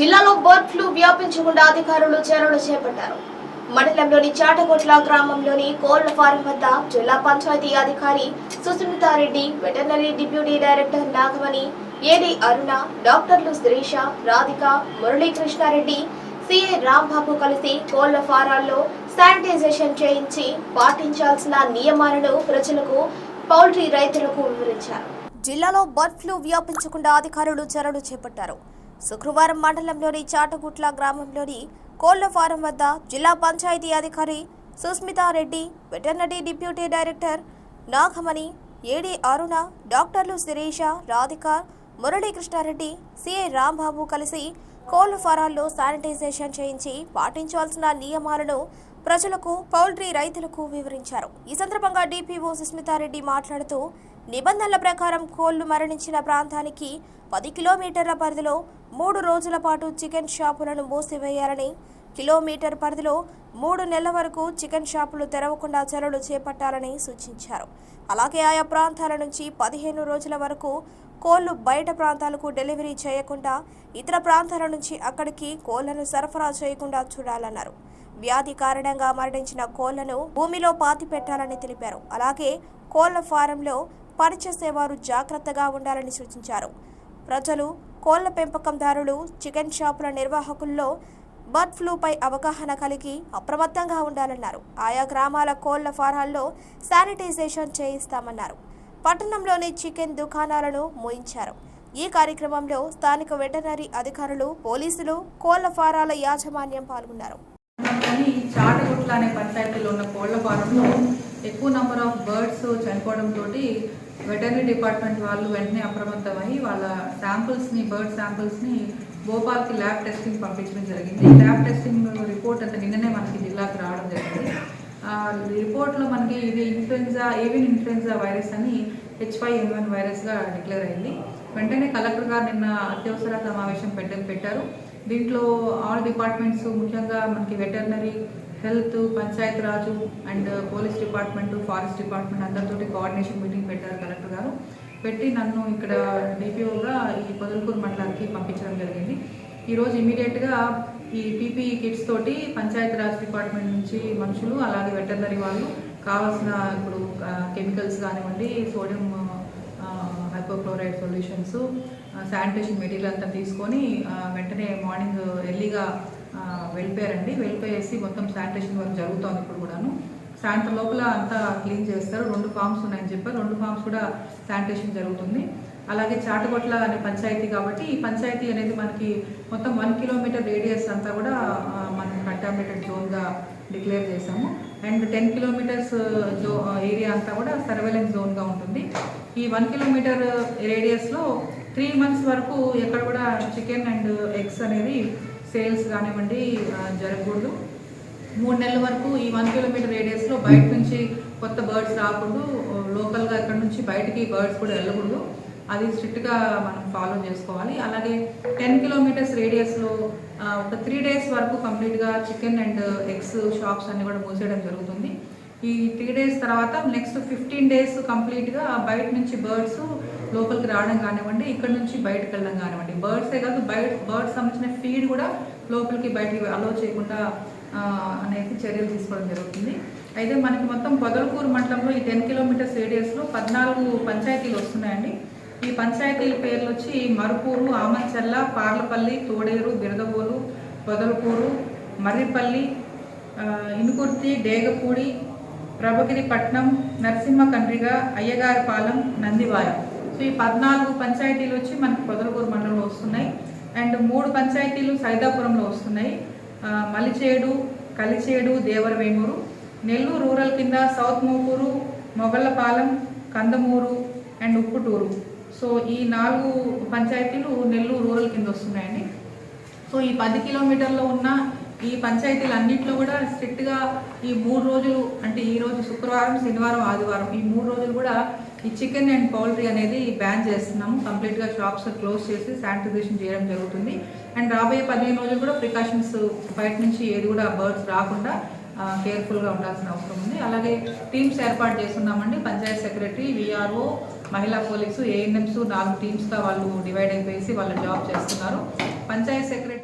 జిల్లాలో bird flu వ్యాపించకుండా అధికారులు చర్యలు చేపట్టారు. మండలంలోని చాటగొట్ల గ్రామంలోని కోళ్ళ ఫారం వద్ద జిల్లా పంచాయతీ అధికారి Susmita Reddy veterinary deputy director Nagamani AD Aruna డాక్టర్లు శ్రీష రాధిక మురళీకృష్ణారెడ్డి సిఐ రాంబాబు కలిసి కోళ్ళ ఫారాల్లో శానిటైజేషన్ చేయించి పాటించాల్సిన నియమాలను ప్రజలకు పౌల్ట్రీ రైతులకు వివరించారు. జిల్లాలో బర్డ్ ఫ్లూ వ్యాపించకుండా అధికారులు చర్యలు చేపట్టారు. శుక్రవారం మండలంలోని చాటగుట్ల గ్రామంలోని కోళ్ళ ఫారం వద్ద జిల్లా పంచాయతీ అధికారి Susmita Reddy veterinary deputy director Nagamani AD Aruna డాక్టర్లు శిరీష రాధిక మురళీకృష్ణారెడ్డి సిఐ రాంబాబు కలిసి కోళ్ళ ఫారాల్లో శానిటైజేషన్ చేయించి పాటించాల్సిన నియమాలను ప్రజలకు పౌల్ట్రీ రైతులకు వివరించారు. ఈ సందర్భంగా డిపిఓ సుస్మితారెడ్డి మాట్లాడుతూ నిబంధనల ప్రకారం కోళ్ళు మరణించిన ప్రాంతానికి పది కిలోమీటర్ల పరిధిలో మూడు రోజుల పాటు చికెన్ షాపులను మూసివేయాలని కిలోమీటర్ పరిధిలో మూడు నెలల వరకు చికెన్ షాపులు తెరవకుండా చర్యలు చేపట్టాలని సూచించారు. అలాగే ఆయా ప్రాంతాల నుంచి పదిహేను రోజుల వరకు కోళ్ళు బయట ప్రాంతాలకు డెలివరీ చేయకుండా ఇతర ప్రాంతాల నుంచి అక్కడికి కోళ్ళను సరఫరా చేయకుండా చూడాలన్నారు. వ్యాధి కారణంగా మరణించిన కోళ్ళను భూమిలో పాతి పెట్టాలని తెలిపారు. అలాగే కోళ్ళ ఫారంలో పనిచేసేవారు జాగ్రత్తగా ఉండాలని సూచించారు. ప్రజలు కోళ్ళ పెంపకందారులు చికెన్ షాపుల నిర్వాహకుల్లో బర్డ్ ఫ్లూపై అవగాహన కలిగి అప్రమత్తంగా ఉండాలన్నారు. ఆయా గ్రామాల కోళ్ళ ఫారాల్లో శానిటైజేషన్ చేయిస్తామన్నారు. పట్టణంలోని చికెన్ దుకాణాలను మూయించారు. ఈ కార్యక్రమంలో స్థానిక వెటర్నరీ అధికారులు పోలీసులు కోళ్ళ ఫారాల యాజమాన్యం పాల్గొన్నారు. చాటగుట్ల అనే పంచాయతీలో ఉన్న కోళ్ళ ఫారంలో ఎక్కువ నెంబర్ ఆఫ్ బర్డ్స్ చనిపోవడంతో వెటర్నరీ డిపార్ట్మెంట్ వాళ్ళు వెంటనే అప్రమత్తమై వాళ్ళ శాంపుల్స్ని బర్డ్ శాంపుల్స్ని భోపాల్కి ల్యాబ్ టెస్టింగ్ పంపించడం జరిగింది. ల్యాబ్ టెస్టింగ్ రిపోర్ట్ అంత నిన్ననే మనకి జిల్లాకు రావడం జరిగింది. ఆ రిపోర్ట్లో మనకి ఇది ఇన్ఫ్లుయెన్జా ఏవియన్ ఇన్ఫ్లుయెన్జా వైరస్ అని హెచ్ ఫైవ్ ఎన్ వన్ వైరస్గా డిక్లేర్ అయింది. వెంటనే కలెక్టర్ గారు నిన్న అత్యవసర సమావేశం పెట్ట పెట్టారు. దీంట్లో ఆల్ డిపార్ట్మెంట్స్ ముఖ్యంగా మనకి veterinary health panchayat Raj and police department forest department అందరితోటి కోఆర్డినేషన్ మీటింగ్ పెట్టారు కలెక్టర్ గారు. పెట్టి నన్ను ఇక్కడ డిపిఓగా ఈ పొదలకూరు మండలానికి పంపించడం జరిగింది. ఈరోజు ఇమీడియట్గా ఈ పీపీఈ కిట్స్ తోటి పంచాయత్ రాజ్ డిపార్ట్మెంట్ నుంచి మనుషులు అలాగే వెటర్నరీ వాళ్ళు కావాల్సిన ఇప్పుడు కెమికల్స్ కానివ్వండి sodium hypochloride solutions sanitation material అంతా తీసుకొని వెంటనే మార్నింగ్ ఎర్లీగా వెళ్ళిపోయారండి. వెళ్ళిపోయేసి మొత్తం శానిటేషన్ వర్క్ జరుగుతోంది ఇప్పుడు కూడాను. సాయంత్రం లోపల అంతా క్లీన్ చేస్తారు. రెండు ఫామ్స్ ఉన్నాయని చెప్పారు. రెండు ఫామ్స్ కూడా శానిటేషన్ జరుగుతుంది. అలాగే చాటగొట్ల అనే పంచాయతీ కాబట్టి ఈ పంచాయతీ అనేది మనకి మొత్తం వన్ కిలోమీటర్ రేడియస్ అంతా కూడా మనం కంటామినేటెడ్ జోన్గా డిక్లేర్ చేశాము. And ten kilometres zone area అంతా కూడా సర్వేలెన్స్ జోన్గా ఉంటుంది. ఈ వన్ కిలోమీటర్ రేడియస్లో త్రీ మంత్స్ వరకు ఎక్కడ కూడా చికెన్ అండ్ ఎగ్స్ అనేది సేల్స్ కానివ్వండి జరగకూడదు. మూడు నెలల వరకు ఈ వన్ కిలోమీటర్ రేడియస్లో బయట నుంచి కొత్త బర్డ్స్ రాకూడదు. లోకల్గా ఇక్కడ నుంచి బయటికి బర్డ్స్ కూడా వెళ్ళకూడదు. అది స్ట్రిక్ట్గా మనం ఫాలో చేసుకోవాలి. అలాగే టెన్ కిలోమీటర్స్ రేడియస్లో ఒక త్రీ డేస్ వరకు కంప్లీట్గా చికెన్ అండ్ ఎగ్స్ షాప్స్ అన్నీ కూడా మూసేయడం జరుగుతుంది. ఈ త్రీ డేస్ తర్వాత నెక్స్ట్ ఫిఫ్టీన్ డేస్ కంప్లీట్గా బయట నుంచి బర్డ్స్ లోపలికి రావడం కానివ్వండి ఇక్కడ నుంచి బయటకు వెళ్ళడం కానివ్వండి. బర్డ్సే కాదు బయట బర్డ్స్ సంబంధించిన ఫీడ్ కూడా లోపలికి బయటికి అలో చేయకుండా అనేది చర్యలు తీసుకోవడం జరుగుతుంది. అయితే మనకి మొత్తం పొదలకూరు మండలంలో ఈ టెన్ కిలోమీటర్స్ రేడియస్లో పద్నాలుగు పంచాయతీలు వస్తున్నాయండి. ఈ పంచాయతీల పేర్లు వచ్చి మరుపూరు ఆమంచల్ల పార్లపల్లి తోడేరు బిరదవోలు పొదలకూరు మర్రిపల్లి ఇనుకుర్తి డేగపూడి ప్రభగిరిపట్నం నరసింహ కండ్రిగ అయ్యగారిపాలెం నందివాయం. సో ఈ పద్నాలుగు పంచాయతీలు వచ్చి మనకు పొదలకూరు మండలంలో వస్తున్నాయి. అండ్ మూడు పంచాయతీలు సైదాపురంలో వస్తున్నాయి. మలిచేడు కలిచేడు దేవరవేమూరు నెల్లూరు రూరల్ కింద south Mukuru Mogallapalem Kandamuru and Upputuru. So ఈ నాలుగు పంచాయతీలు నెల్లూరు రూరల్ కింద వస్తున్నాయండి. సో ఈ పది కిలోమీటర్లో ఉన్న ఈ పంచాయతీలు అన్నింటిలో కూడా స్ట్రిక్ట్గా ఈ మూడు రోజులు అంటే ఈరోజు శుక్రవారం శనివారం ఆదివారం ఈ మూడు రోజులు కూడా ఈ చికెన్ అండ్ పౌల్ట్రీ అనేది బ్యాన్ చేస్తున్నాము. కంప్లీట్గా షాప్స్ క్లోజ్ చేసి శానిటైజేషన్ చేయడం జరుగుతుంది. అండ్ రాబోయే పదిహేను రోజులు కూడా ప్రికాషన్స్ బయట నుంచి ఏది కూడా బర్డ్స్ రాకుండా కేర్ఫుల్గా ఉండాల్సిన అవసరం ఉంది. అలాగే టీమ్స్ ఏర్పాటు చేస్తున్నామండి. పంచాయత్ సెక్రటరీ విఆర్ఓ మహిళా పోలీసు ఏఎన్ఎంస్ నాలుగు టీమ్స్గా వాళ్ళు డివైడ్ అయిపోయేసి వాళ్ళు జాబ్ చేస్తున్నారు. పంచాయత్ సెక్రటరీ